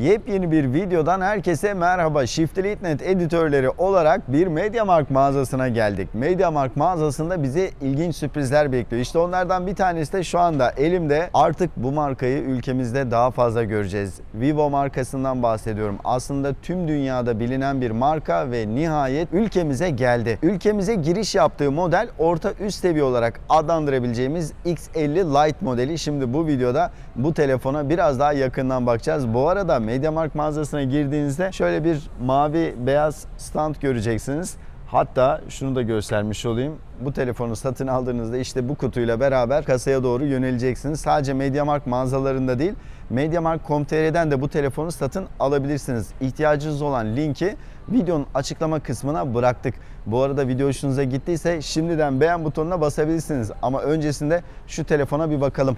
Yepyeni bir videodan herkese merhaba. Shiftly.net editörleri olarak bir MediaMarkt mağazasına geldik. MediaMarkt mağazasında bizi ilginç sürprizler bekliyor. İşte onlardan bir tanesi de şu anda elimde. Artık bu markayı ülkemizde daha fazla göreceğiz. Vivo markasından bahsediyorum. Aslında tüm dünyada bilinen bir marka ve nihayet ülkemize geldi. Ülkemize giriş yaptığı model orta üst seviye olarak adlandırabileceğimiz X50 Lite modeli. Şimdi bu videoda bu telefona biraz daha yakından bakacağız. Bu arada MediaMarkt mağazasına girdiğinizde şöyle bir mavi beyaz stand göreceksiniz. Hatta şunu da göstermiş olayım. Bu telefonu satın aldığınızda işte bu kutuyla beraber kasaya doğru yöneleceksiniz. Sadece MediaMarkt mağazalarında değil, MediaMarkt.com.tr'den de bu telefonu satın alabilirsiniz. İhtiyacınız olan linki videonun açıklama kısmına bıraktık. Bu arada video hoşunuza gittiyse şimdiden beğen butonuna basabilirsiniz. Ama öncesinde şu telefona bir bakalım.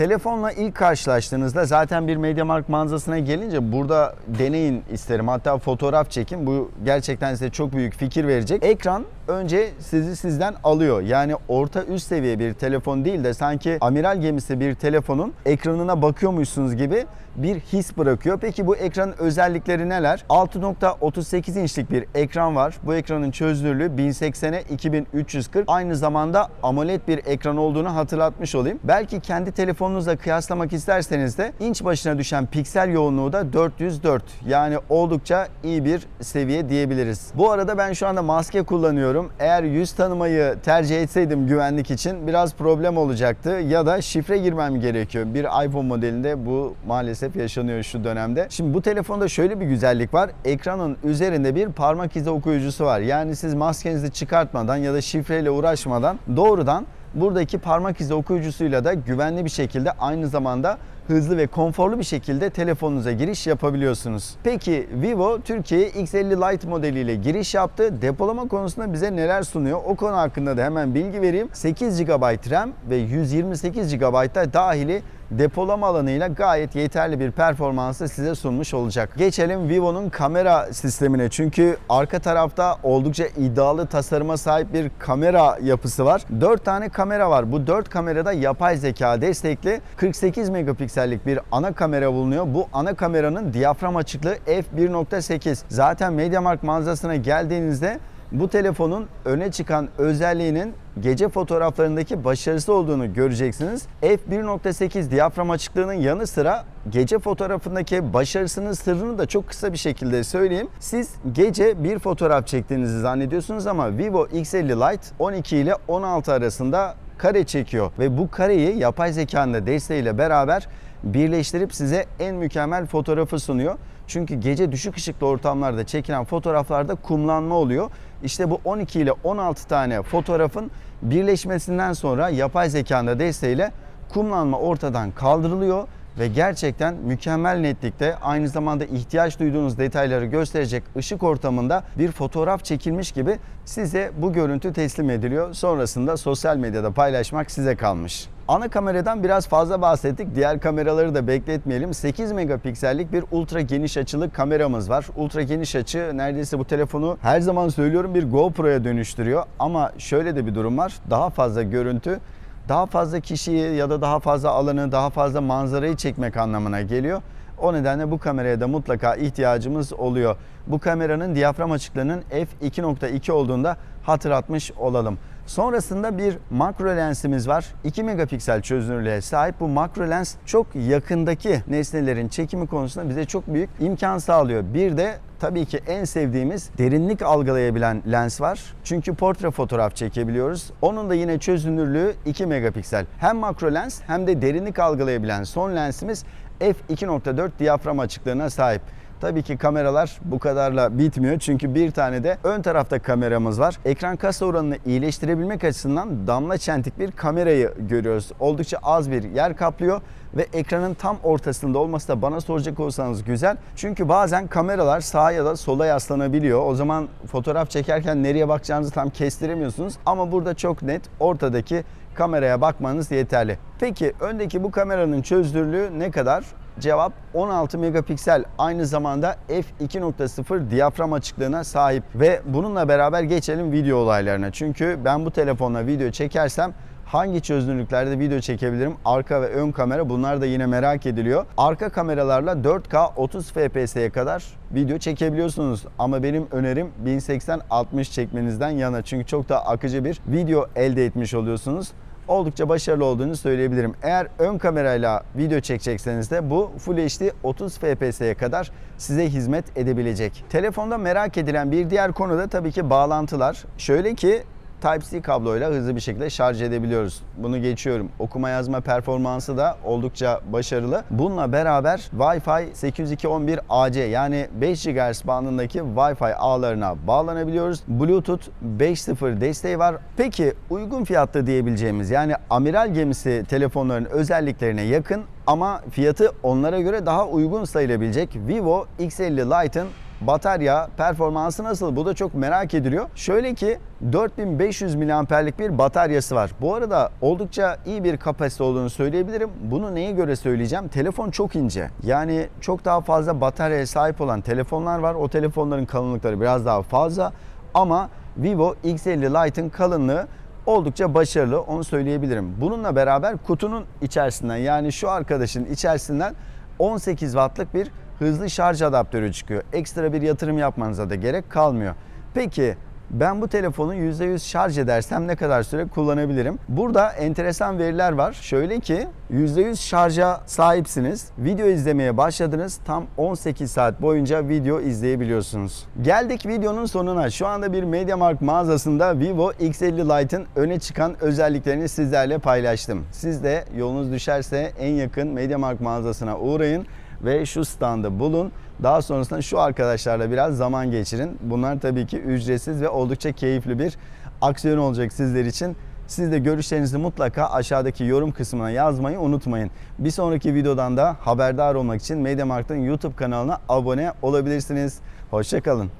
Telefonla ilk karşılaştığınızda zaten bir MediaMarkt mağazasına gelince burada deneyin isterim. Hatta fotoğraf çekin. Bu gerçekten size çok büyük fikir verecek. Ekran önce sizi sizden alıyor. Yani orta üst seviye bir telefon değil de sanki amiral gemisi bir telefonun ekranına bakıyormuşsunuz gibi bir his bırakıyor. Peki bu ekranın özellikleri neler? 6.38 inçlik bir ekran var. Bu ekranın çözünürlüğü 1080'e 2340. Aynı zamanda AMOLED bir ekran olduğunu hatırlatmış olayım. Belki kendi telefonunuzla kıyaslamak isterseniz de inç başına düşen piksel yoğunluğu da 404. Yani oldukça iyi bir seviye diyebiliriz. Bu arada ben şu anda maske kullanıyorum. Eğer yüz tanımayı tercih etseydim güvenlik için biraz problem olacaktı ya da şifre girmem gerekiyor. Bir iPhone modelinde bu maalesef yaşanıyor şu dönemde. Şimdi bu telefonda şöyle bir güzellik var. Ekranın üzerinde bir parmak izi okuyucusu var. Yani siz maskenizi çıkartmadan ya da şifreyle uğraşmadan doğrudan buradaki parmak izi okuyucusuyla da güvenli bir şekilde aynı zamanda hızlı ve konforlu bir şekilde telefonunuza giriş yapabiliyorsunuz. Peki Vivo Türkiye'ye X50 Lite modeliyle giriş yaptı. Depolama konusunda bize neler sunuyor? O konu hakkında da hemen bilgi vereyim. 8 GB RAM ve 128 GB da dahili depolama alanıyla gayet yeterli bir performansı size sunmuş olacak. Geçelim Vivo'nun kamera sistemine. Çünkü arka tarafta oldukça iddialı tasarıma sahip bir kamera yapısı var. 4 tane kamera var. Bu 4 kamerada yapay zeka destekli 48 megapiksellik bir ana kamera bulunuyor. Bu ana kameranın diyafram açıklığı f1.8. Zaten MediaMarkt mağazasına geldiğinizde bu telefonun öne çıkan özelliğinin gece fotoğraflarındaki başarısı olduğunu göreceksiniz. F1.8 diyafram açıklığının yanı sıra gece fotoğrafındaki başarısının sırrını da çok kısa bir şekilde söyleyeyim. Siz gece bir fotoğraf çektiğinizi zannediyorsunuz ama Vivo X50 Lite 12 ile 16 arasında kare çekiyor ve bu kareyi yapay zekanın desteğiyle beraber birleştirip size en mükemmel fotoğrafı sunuyor. Çünkü gece düşük ışıklı ortamlarda çekilen fotoğraflarda kumlanma oluyor. İşte bu 12 ile 16 tane fotoğrafın birleşmesinden sonra yapay zekanın da desteğiyle kumlanma ortadan kaldırılıyor ve gerçekten mükemmel netlikte aynı zamanda ihtiyaç duyduğunuz detayları gösterecek ışık ortamında bir fotoğraf çekilmiş gibi size bu görüntü teslim ediliyor. Sonrasında sosyal medyada paylaşmak size kalmış. Ana kameradan biraz fazla bahsettik. Diğer kameraları da bekletmeyelim. 8 megapiksellik bir ultra geniş açılı kameramız var. Ultra geniş açı neredeyse bu telefonu her zaman söylüyorum bir GoPro'ya dönüştürüyor. Ama şöyle de bir durum var. Daha fazla görüntü daha fazla kişiyi ya da daha fazla alanı, daha fazla manzarayı çekmek anlamına geliyor. O nedenle bu kameraya da mutlaka ihtiyacımız oluyor. Bu kameranın diyafram açıklığının f2.2 olduğunda hatırlatmış olalım. Sonrasında bir makro lensimiz var. 2 megapiksel çözünürlüğe sahip bu makro lens çok yakındaki nesnelerin çekimi konusunda bize çok büyük imkan sağlıyor. Bir de tabii ki en sevdiğimiz derinlik algılayabilen lens var. Çünkü portre fotoğraf çekebiliyoruz. Onun da yine çözünürlüğü 2 megapiksel. Hem makro lens hem de derinlik algılayabilen son lensimiz f2.4 diyafram açıklığına sahip. Tabii ki kameralar bu kadarla bitmiyor. Çünkü bir tane de ön tarafta kameramız var. Ekran kasa oranını iyileştirebilmek açısından damla çentik bir kamerayı görüyoruz. Oldukça az bir yer kaplıyor ve ekranın tam ortasında olması da bana soracak olsanız güzel. Çünkü bazen kameralar sağa ya da sola yaslanabiliyor. O zaman fotoğraf çekerken nereye bakacağınızı tam kestiremiyorsunuz. Ama burada çok net ortadaki kameraya bakmanız yeterli. Peki öndeki bu kameranın çözünürlüğü ne kadar? Cevap 16 megapiksel aynı zamanda f2.0 diyafram açıklığına sahip ve bununla beraber geçelim video olaylarına. Çünkü ben bu telefonla video çekersem hangi çözünürlüklerde video çekebilirim? Arka ve ön kamera bunlar da yine merak ediliyor. Arka kameralarla 4K 30 FPS'ye kadar video çekebiliyorsunuz. Ama benim önerim 1080-60 çekmenizden yana. Çünkü çok daha akıcı bir video elde etmiş oluyorsunuz oldukça başarılı olduğunu söyleyebilirim. Eğer ön kamerayla video çekecekseniz de bu Full HD 30 FPS'ye kadar size hizmet edebilecek. Telefonda merak edilen bir diğer konu da tabii ki bağlantılar. Şöyle ki Type-C kabloyla hızlı bir şekilde şarj edebiliyoruz. Bunu geçiyorum. Okuma yazma performansı da oldukça başarılı. Bununla beraber Wi-Fi 802.11ac yani 5 GHz bandındaki Wi-Fi ağlarına bağlanabiliyoruz. Bluetooth 5.0 desteği var. Peki uygun fiyatlı diyebileceğimiz yani amiral gemisi telefonların özelliklerine yakın ama fiyatı onlara göre daha uygun sayılabilecek Vivo X50 Lite'ın batarya performansı nasıl? Bu da çok merak ediliyor. Şöyle ki 4500 miliamperlik bir bataryası var. Bu arada oldukça iyi bir kapasite olduğunu söyleyebilirim. Bunu neye göre söyleyeceğim? Telefon çok ince. Yani çok daha fazla bataryaya sahip olan telefonlar var. O telefonların kalınlıkları biraz daha fazla. Ama Vivo X50 Lite'ın kalınlığı oldukça başarılı onu söyleyebilirim. Bununla beraber kutunun içerisinden yani şu arkadaşın içerisinden 18 wattlık bir hızlı şarj adaptörü çıkıyor. Ekstra bir yatırım yapmanıza da gerek kalmıyor. Peki ben bu telefonu %100 şarj edersem ne kadar süre kullanabilirim? Burada enteresan veriler var. Şöyle ki %100 şarja sahipsiniz. Video izlemeye başladınız. Tam 18 saat boyunca video izleyebiliyorsunuz. Geldik videonun sonuna. Şu anda bir MediaMarkt mağazasında Vivo X50 Lite'ın öne çıkan özelliklerini sizlerle paylaştım. Siz de yolunuz düşerse en yakın MediaMarkt mağazasına uğrayın ve şu standı bulun. Daha sonrasında şu arkadaşlarla biraz zaman geçirin. Bunlar tabii ki ücretsiz ve oldukça keyifli bir aksiyon olacak sizler için. Siz de görüşlerinizi mutlaka aşağıdaki yorum kısmına yazmayı unutmayın. Bir sonraki videodan da haberdar olmak için MediaMarkt'ın YouTube kanalına abone olabilirsiniz. Hoşçakalın.